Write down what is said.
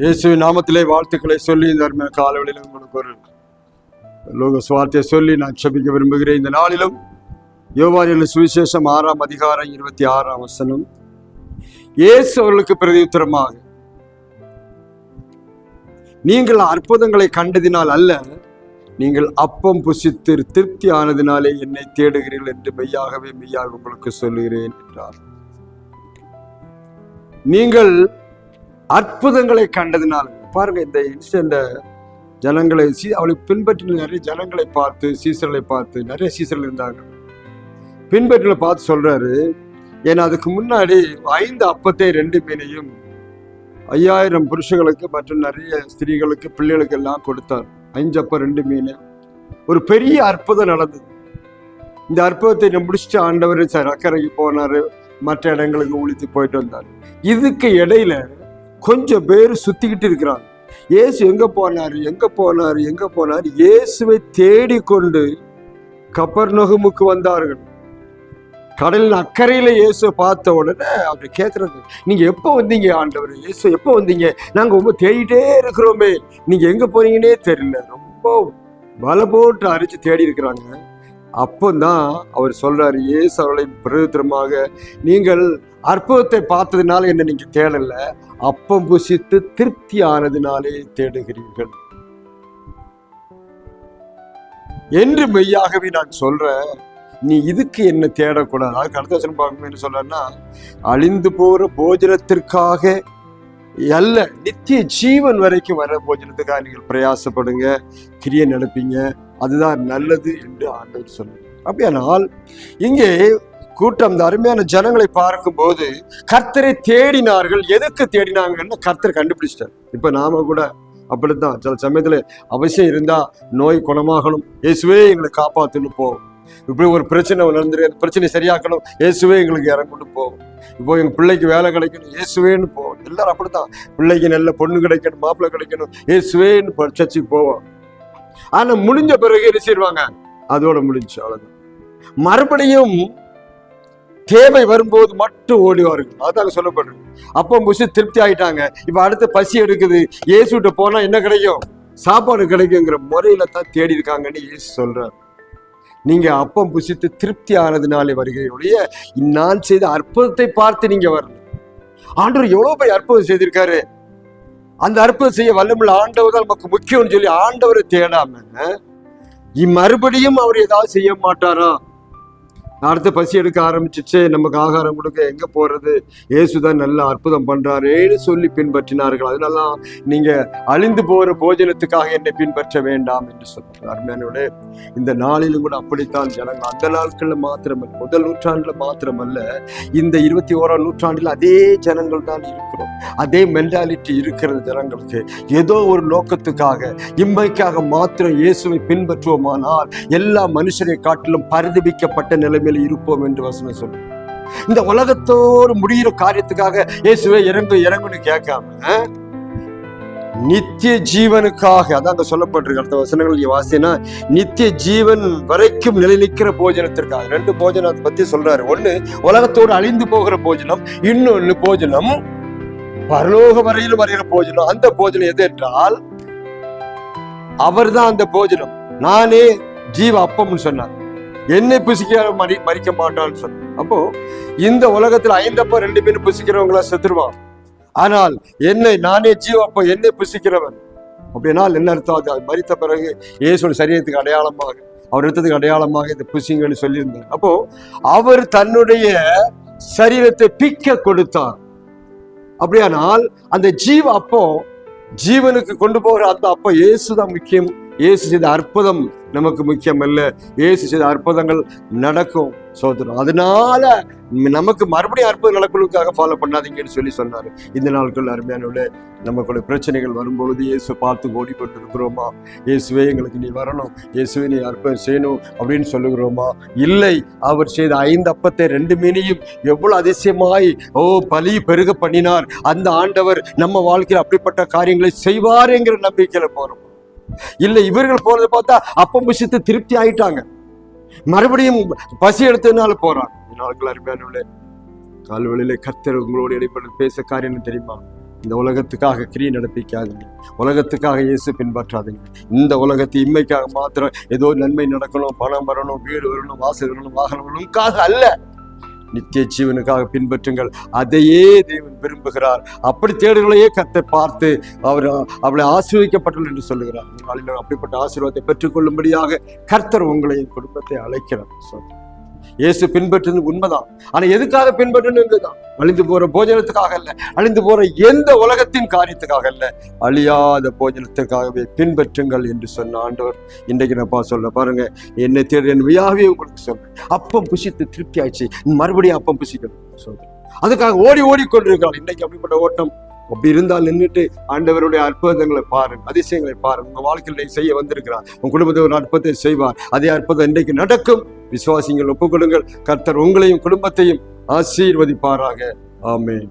இயேசு நாமத்திலே வாழ்த்துக்களை சொல்லி இந்த அருமையான காலவெளியில் உங்களுக்கு ஒரு லோக சுவார்த்தையை சொல்லி நான் செபிக்க விரும்புகிறேன். இந்த நாளிலும் யோவானில் சுவிசேஷம் ஆறாம் அதிகாரம் இருபத்தி ஆறாம் வசனம். இயேசு அவர்களுக்கு பிரதியுத்தரமாக நீங்கள் அற்புதங்களை கண்டதினால் அல்ல நீங்கள் அப்பம் புசித்து திருப்தி ஆனதினாலே என்னை தேடுகிறீர்கள் என்று மெய்யாகவே மெய்யாக உங்களுக்கு சொல்லுகிறேன் என்றார். நீங்கள் அற்புதங்களை கண்டதினால். பாருங்க இந்த இன்சிடென்ட ஜனங்களை சீ அவளை பின்பற்றின நிறைய ஜனங்களை பார்த்து சீசர்களை பார்த்து நிறைய சீசர்கள் இருந்தாங்க. பின்பற்றின பார்த்து சொல்றாரு ஏன்னா அதுக்கு முன்னாடி ஐந்து அப்பத்தை ரெண்டு மீனையும் ஐயாயிரம் புருஷங்களுக்கு மற்றும் நிறைய ஸ்திரீகளுக்கு பிள்ளைகளுக்கு எல்லாம் கொடுத்தார். அஞ்சு அப்பம் ரெண்டு மீன். ஒரு பெரிய அற்புதம் நடந்தது. இந்த அற்புதத்தை முடிச்சுட்டு ஆண்டவர் சார் அக்கறைக்கு போனாரு. மற்ற இடங்களுக்கு ஊழித்து போயிட்டு வந்தார். இதுக்கு இடையில கொஞ்சம் பேர் சுத்திக்கிட்டு இருக்கிறாங்க. இயேசு எங்க போனார் எங்க போனார் எங்க போனார்? இயேசுவை தேடிக்கொண்டு கப்பர்நகுமுக்கு வந்தார்கள். கடலின் அக்கறையில இயேசுவை பார்த்த உடனே அவர் கேட்கறது நீங்க எப்போ வந்தீங்க ஆண்டவர்? இயேசு எப்போ வந்தீங்க? நாங்க ரொம்ப தேடிட்டே இருக்கிறோமே. நீங்க எங்க போறீங்கன்னே தெரியல. ரொம்ப வலை போட்டு அரிச்சு தேடி இருக்கிறாங்க. அப்போதான் அவர் சொல்றார் இயேசு அவர்களை பிரதித்திரமாக நீங்கள் அற்புதத்தை பார்த்ததுனால என்ன நீங்க தேடல அப்பம் புசித்து திருப்தி ஆனதுனாலே தேடுகிறீர்கள். என்று மெய்யாகவே நான் சொல்றேன் நீ இதுக்கு என்ன தேடக்கூடாது. அதுக்கு அடுத்த வசனம் பார்க்கணும் என்ன சொல்றேன்னா அழிந்து போற போஜனத்திற்காக அல்ல நித்திய ஜீவன் வரைக்கும் வர போஜனத்துக்காக நீங்கள் பிரயாசப்படுங்க கிரியை நடப்பீங்க அதுதான் நல்லது என்று ஆண்டவர் சொல்லுங்க அப்படியானால் இங்கே கூட்டம் இந்த அருமையான ஜனங்களை பார்க்கும்போது கர்த்தரை தேடினார்கள் எதுக்கு தேடினாங்கன்னு கர்த்தர் கண்டுபிடிச்சிட்டார். இப்போ நாம கூட அப்படித்தான் சில சமயத்தில் அவசியம் இருந்தால் நோய் குணமாகணும். இயேசுவே எங்களை காப்பாத்துன்னு போவோம் இப்படி ஒரு பிரச்சனை நடந்துரு அந்த பிரச்சனை சரியாக்கணும். இயேசுவே எங்களுக்கு இறங்கொண்டு போகும் இப்போ எங்கள் பிள்ளைக்கு வேலை கிடைக்கணும் இயேசுவேன்னு போவோம் எல்லாரும் அப்படித்தான். பிள்ளைக்கு நல்ல பொண்ணு கிடைக்கணும் மாப்பிள்ளை கிடைக்கணும் இயேசுவேன்னு சர்ச்சுக்கு போவோம். ஆனா முடிஞ்ச பிறகு என்ன செய்வாங்க? அதோட முடிஞ்சு அவ்வளவுதான். மறுபடியும் தேவை வரும்போது மட்டும் ஓடுவார்கள் அதாங்க சொல்லப்படுறது அப்போ முசி திருப்தி ஆயிட்டாங்க. இப்ப அடுத்து பசி எடுக்குது. ஏசுட்டு போனா என்ன கிடைக்கும்? சாப்பாடு கிடைக்குங்கிற முறையில தான் தேடி இருக்காங்கன்னு ஏசு சொல்றாரு. நீங்க அப்பம் புசித்து திருப்தி ஆனதுனாலே வருகையுடைய நான் செய்த அற்புதத்தை பார்த்து நீங்க வரணும். ஆண்டவர் எவ்வளவு போய் அற்புதம் செய்திருக்காரு? அந்த அற்புதம் செய்ய வல்லமுள்ள ஆண்டவர் தான் நமக்கு முக்கியம்னு சொல்லி ஆண்டவரை தேடாம மறுபடியும் அவர் ஏதாவது செய்ய மாட்டாரா? அடுத்து பசி எடுக்க ஆரம்பிச்சிச்சு. நமக்கு ஆகாரம் கொடுக்க எங்க போறது? இயேசுதான் நல்லா அற்புதம் பண்றாரேன்னு சொல்லி பின்பற்றினார்கள். அதனால நீங்க அழிந்து போற போஜனத்துக்காக என்னை பின்பற்ற வேண்டாம் என்று சொல்றார். அருமையானோட இந்த நாளிலும் கூட அப்படித்தான் ஜனங்கள். அந்த நாட்கள்ல மாத்திரமல்ல முதல் நூற்றாண்டுல மாத்திரமல்ல இந்த இருபத்தி ஓராம் நூற்றாண்டில் அதே ஜனங்கள் தான் இருக்கிறோம். அதே மென்டாலிட்டி இருக்கிறது ஜனங்களுக்கு ஏதோ ஒரு நோக்கத்துக்காக இம்மைக்காக மாத்திரம் இயேசுவை பின்பற்றுவோமானால் எல்லா மனுஷரை காட்டிலும் பரிதபிக்கப்பட்ட நிலைமையில் இருப்போம் என்று வசனம் சொல்லும் இந்த உலகத்தோடு முடிகிற காரியத்துக்காக இயேசுவை இறங்கு இறங்குன்னு கேட்காம நித்திய ஜீவனுக்காக அதான் அங்க சொல்லப்பட்டிருக்கு அடுத்த வசனங்கள் நீங்க வாசினா நித்திய ஜீவன் வரைக்கும் நிலைநிற்கிற போஜனத்திற்காக ரெண்டு போஜனத்தை பத்தி சொல்றாரு. ஒண்ணு உலகத்தோடு அழிந்து போகிற போஜனம் இன்னொன்னு போஜனம் பரலோக வரையிலும் வரைகிற போஜனம். அந்த போஜனம் எது என்றால் அவர்தான் அந்த போஜனம். நானே ஜீவ அப்பம்னு சொன்னார். என்னை புசிக்க மறி மறிக்க மாட்டான்னு சொன்னார் அப்போ இந்த உலகத்துல ஐந்தப்போ ரெண்டு பேரும் புசிக்கிறவங்களா செத்துருவான் ஆனால் என்னை நானே ஜீவ என்னை புசிக்கிறவன். அப்படின்னா என்ன அர்த்தம்? அது மறித்த பிறகு இயேசுடைய சரீரத்துக்கு அடையாளமாக அவர் எடுத்ததுக்கு அடையாளமாக இந்த புசிங்கன்னு சொல்லியிருந்தார் அப்போ அவர் தன்னுடைய சரீரத்தை பிக்க கொடுத்தார். அப்படியானால் அந்த ஜீவ அப்போ ஜீவனுக்கு கொண்டு போகிற அந்த அப்போ இயேசுதான் முக்கியம். இயேசு செய்த அற்புதம். நமக்கு முக்கியம் அல்ல செய்த அற்புதங்கள் நடக்கும். சோதரம் அதனால நமக்கு மறுபடியும் அற்புதம் நடக்கிறதுக்காக ஃபாலோ பண்ணாதீங்கன்னு சொல்லி சொன்னாரு. இந்த நாட்கள் அருமையான நமக்குள்ள பிரச்சனைகள் வரும்பொழுது இயேசு பார்த்து ஓடி கொண்டிருக்கிறோமா இயேசுவே எங்களுக்கு நீ வரணும். இயேசுவே நீ அற்புதம் செய்யணும் அப்படின்னு சொல்லுகிறோமா? இல்லை. அவர் செய்த ஐந்து அப்பத்தை ரெண்டு மீனையும் எவ்வளவு அதிசயமாய் ஓ பலி பெருக பண்ணினார். அந்த ஆண்டவர் நம்ம வாழ்க்கையில் அப்படிப்பட்ட காரியங்களை செய்வார் என்கிற நம்பிக்கையில போகிறோம் இல்லை இவர்கள் போறதை பார்த்தா அப்பம் புசித்து திருப்தி ஆயிட்டாங்க. மறுபடியும் பசி எடுத்ததுனால போறாங்க நாட்கள் அருமையானவர்களே கால்வெளியில கர்த்தர் உங்களோட இடைப்பட பேச காரியம் என்ன தெரியுமா? இந்த உலகத்துக்காக கிரி நடப்பிக்காதீங்க. உலகத்துக்காக இயேசு பின்பற்றாதீங்க. இந்த உலகத்தை இம்மைக்காக மாத்திரம் ஏதோ நன்மை நடக்கணும் பணம் வரணும் வீடு வரணும் வாசல் வரணும் வாகனம் வரணும்காக அல்ல. நித்திய ஜீவனுக்காக பின்பற்றுங்கள். அதையே தேவன் விரும்புகிறார். அப்படி தேடுகளையே கத்தை பார்த்து அவர் அவளை ஆசீர்வதிக்கப்பட்டுள்ள என்று சொல்லுகிறார். நாளில் அப்படிப்பட்ட ஆசீர்வாதத்தை பெற்றுக்கொள்ளும்படியாக கர்த்தர் உங்களையும் குடும்பத்தை அழைக்கிறார். சொல்றார். இயேசு பின்பற்றுறது உண்மைதான். ஆனா எதுக்காக பின்பற்றணுங்கிறதுதான் அழிந்து போற போஜனத்துக்காக அல்ல அழிந்து போற எந்த உலகத்தின் காரியத்துக்காக அல்ல அழியாத போஜனத்துக்காகவே பின்பற்றுங்கள் என்று சொன்ன ஆண்டவர். இன்றைக்கு நான் சொல்ல பாருங்க என்னை தேடி என் வியாவே உங்களுக்கு சொல்றேன். அப்பம் புசித்து திருப்தி ஆயிடுச்சு. மறுபடியும் அப்பம் புசிக்கணும் சொல்றேன் அதுக்காக ஓடி ஓடிக்கொண்டிருக்கிறார் இன்னைக்கு அப்படிப்பட்ட ஓட்டம். அப்படி இருந்தால் நின்றுட்டு ஆண்டவருடைய அற்புதங்களை பாருங்க அதிசயங்களை பாருங்க உங்க வாழ்க்கையில் செய்ய வந்திருக்கிறார். உங்க குடும்பத்தை ஒரு அற்புதத்தை செய்வார். அதே அற்புதம் இன்றைக்கு நடக்கும். விசுவாசிங்கள் ஒப்புக்கொடுங்கள். கர்த்தர் உங்களையும் குடும்பத்தையும் ஆசீர்வதிப்பாராக. ஆமேன்.